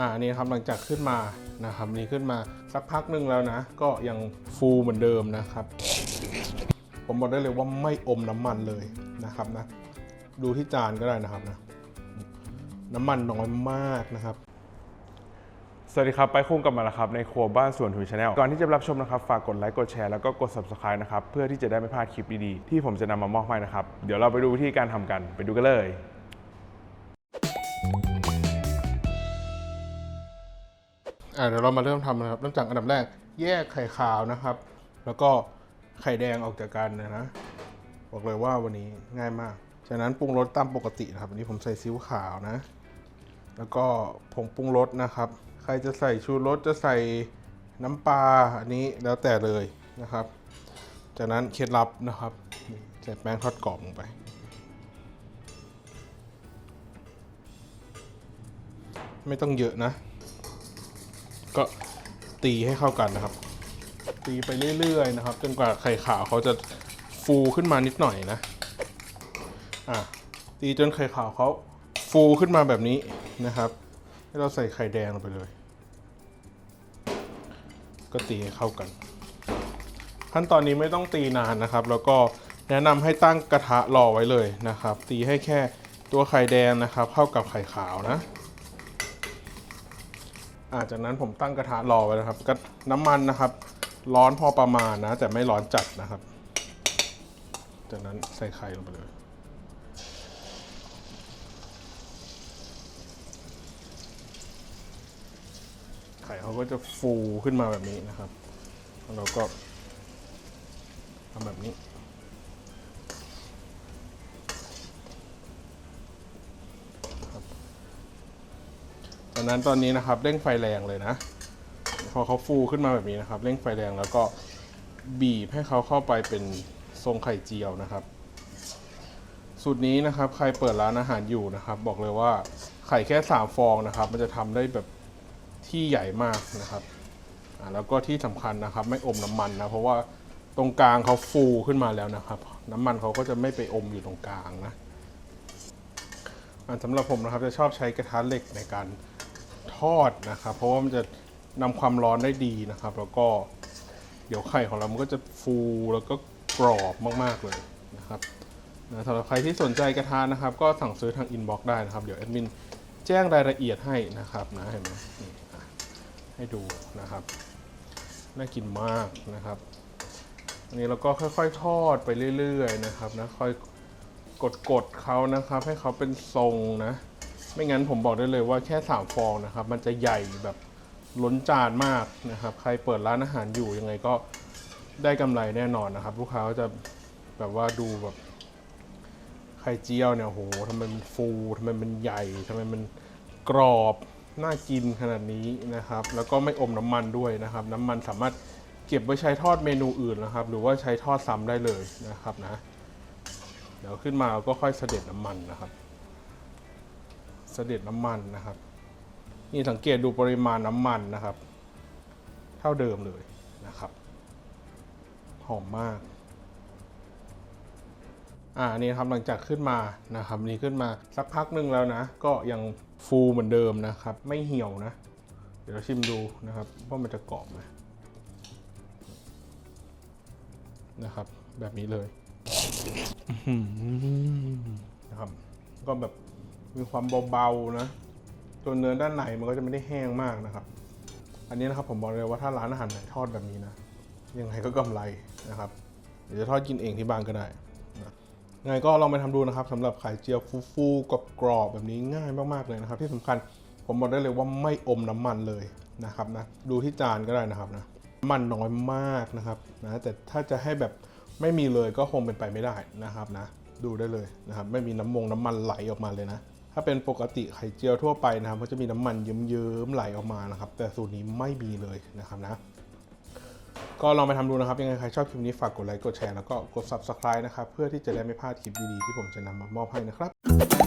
อ่านี่ครับหลังจากขึ้นมานะครับนี่ขึ้นมาสักพักหนึ่งแล้วนะ ก็ยังฟูเหมือนเดิมนะครับ ผมบอกได้เลยว่าไม่อมน้ำมันเลยนะครับนะ ดูที่จานก็ได้นะครับนะ น้ำมันน้อยมากนะครับสวัสดีครับ ไปคุ้งกลับมาแล้วครับ ในครัวบ้านสวนถุยชาแนลก่อนที่จะรับชมนะครับ ฝากกดไลค์กดแชร์แล้วก็กด subscribe นะครับ เพื่อที่จะได้ไม่พลาดคลิปดีๆ ที่ผมจะนำมามอบให้นะครับ เดี๋ยวเราไปดูวิธีการทำกันไปดูกันเลย อ่าเดี๋ยวเรามาเริ่มทำนะครับเริ่มจากอันดับแรกแยกไข่ขาวนะครับ แล้วก็ไข่แดงออกจากกันนะนะบอกเลยว่าวันนี้ง่ายมาก จากนั้นปรุงรสตามปกตินะครับวันนี้ผมใส่ซีอิ๊วขาวนะ แล้วก็ผงปรุงรสนะครับ ใครจะใส่ชูรสจะใส่น้ำปลาอันนี้แล้วแต่เลยนะครับ จากนั้นเคล็ดลับนะครับใส่แป้งทอดกรอบลงไป ไม่ต้องเยอะนะ ก็ตีให้เข้ากันนะครับ ตีไปเรื่อยๆนะครับ จนกว่าไข่ขาวเขาจะฟูขึ้นมานิดหน่อยนะอะตีจนไข่ขาวเขาฟูขึ้นมาแบบนี้นะครับ ให้เราใส่ไข่แดงลงไปเลย ก็ตีให้เข้ากัน ขั้นตอนนี้ไม่ต้องตีนานนะครับ แล้วก็แนะนำให้ตั้งกระทะรอไว้เลยนะครับ ตีให้แค่ตัวไข่แดงนะครับ เข้ากับไข่ขาวนะ อาจากนั้นผมตั้งกระทะรอไว้นะครับก็น้ำมันนะครับ ร้อนพอประมาณนะแต่ไม่ร้อนจัดนะครับ จากนั้นใส่ไข่ลงไปเลยไข่เขาก็จะฟูขึ้นมาแบบนี้นะครับแล้วเราก็ทำแบบนี้ จากนั้นตอนนี้นะครับเร่งไฟแรงเลยนะ พอเขาฟูขึ้นมาแบบนี้นะครับ เร่งไฟแรงแล้วก็บีบให้เขาเข้าไปเป็นทรงไข่เจียวนะครับ สูตรนี้นะครับใครเปิดร้านอาหารอยู่นะครับ บอกเลยว่าไข่แค่สามฟองนะครับ มันจะทำได้แบบที่ใหญ่มากนะครับอ่าแล้วก็ที่สำคัญนะครับ ไม่อมน้ำมันนะเพราะว่าตรงกลางเขาฟูขึ้นมาแล้วนะครับ น้ำมันเขาก็จะไม่ไปอมอยู่ตรงกลางนะสำหรับผมนะครับจะชอบใช้กระทะเหล็กในการ ทอดนะครับ เพราะว่ามันจะนำความร้อนได้ดีนะครับ แล้วก็เดี๋ยวไข่ของเรามันก็จะฟูแล้วก็กรอบมากๆเลยนะครับนะสำหรับใครที่สนใจกระทะนะครับ ก็สั่งซื้อทางอินบ็อกซ์ได้นะครับ เดี๋ยวแอดมินแจ้งรายละเอียดให้นะครับนะเห็นไหมนี่อะให้ดูนะครับ น่ากินมากนะครับ อันนี้เราก็ค่อยๆทอดไปเรื่อยๆนะครับนะค่อยกดๆเขานะครับ ให้เขาเป็นทรงนะ ไม่งั้นผมบอกได้เลยว่าแค่สามฟองนะครับ มันจะใหญ่แบบล้นจานมากนะครับ ใครเปิดร้านอาหารอยู่ยังไงก็ได้กำไรแน่นอนนะครับ ลูกค้าจะแบบว่าดูแบบไข่เจียวเนี่ยโหทำไมมันฟูทำไมมันใหญ่ทำไมมันกรอบน่ากินขนาดนี้นะครับ แล้วก็ไม่อมน้ำมันด้วยนะครับ น้ำมันสามารถเก็บไว้ใช้ทอดเมนูอื่นนะครับ หรือว่าใช้ทอดซ้ำได้เลยนะครับนะ เดี๋ยวขึ้นมาเราก็ค่อยเสด็จน้ำมันนะครับ สด็จน้ำมันนะครับ นี่สังเกตดูปริมาณน้ำมันนะครับ เท่าเดิมเลยนะครับ หอมมาก อ่านี่ครับหลังจากขึ้นมานะครับนี่ขึ้นมาสักพักหนึ่งแล้วนะ ก็ยังฟูเหมือนเดิมนะครับ ไม่เหี่ยวนะ เดี๋ยวชิมดูนะครับว่ามันจะกรอบไหมนะครับ แบบนี้เลยนะครับก็แบบ มีความเบาๆนะตัวเนื้อด้านในมันก็จะไม่ได้แห้งมากนะครับ อันนี้นะครับผมบอกเลยว่าถ้าร้านอาหารไหนทอดแบบนี้นะยังไงก็กำไรนะครับเดี๋ยวจะทอดกินเองที่บ้านก็ได้นะยังไงก็ลองไปทำดูนะครับสำหรับไข่เจียวฟูๆกับกรอบๆแบบนี้ง่ายมากๆเลยนะครับ ที่สำคัญผมบอกได้เลยว่าไม่อมน้ำมันเลยนะครับนะดูที่จานก็ได้นะครับนะมันน้อยมากนะครับนะแต่ถ้าจะให้แบบไม่มีเลยก็คงเป็นไปไม่ได้นะครับนะดูได้เลยนะครับไม่มีน้ำมงน้ำมันไหลออกมาเลยนะ ถ้าเป็นปกติไข่เจียวทั่วไปนะครับก็จะมีน้ำมันเยิ้มๆไหลออกมานะครับ แต่สูตรนี้ไม่มีเลยนะครับนะ ก็ลองไปทำดูนะครับ ยังไงใครชอบคลิปนี้ฝากกดไลค์กดแชร์แล้วก็กด subscribe นะครับ เพื่อที่จะได้ไม่พลาดคลิปดีๆที่ผมจะนำมามอบให้นะครับ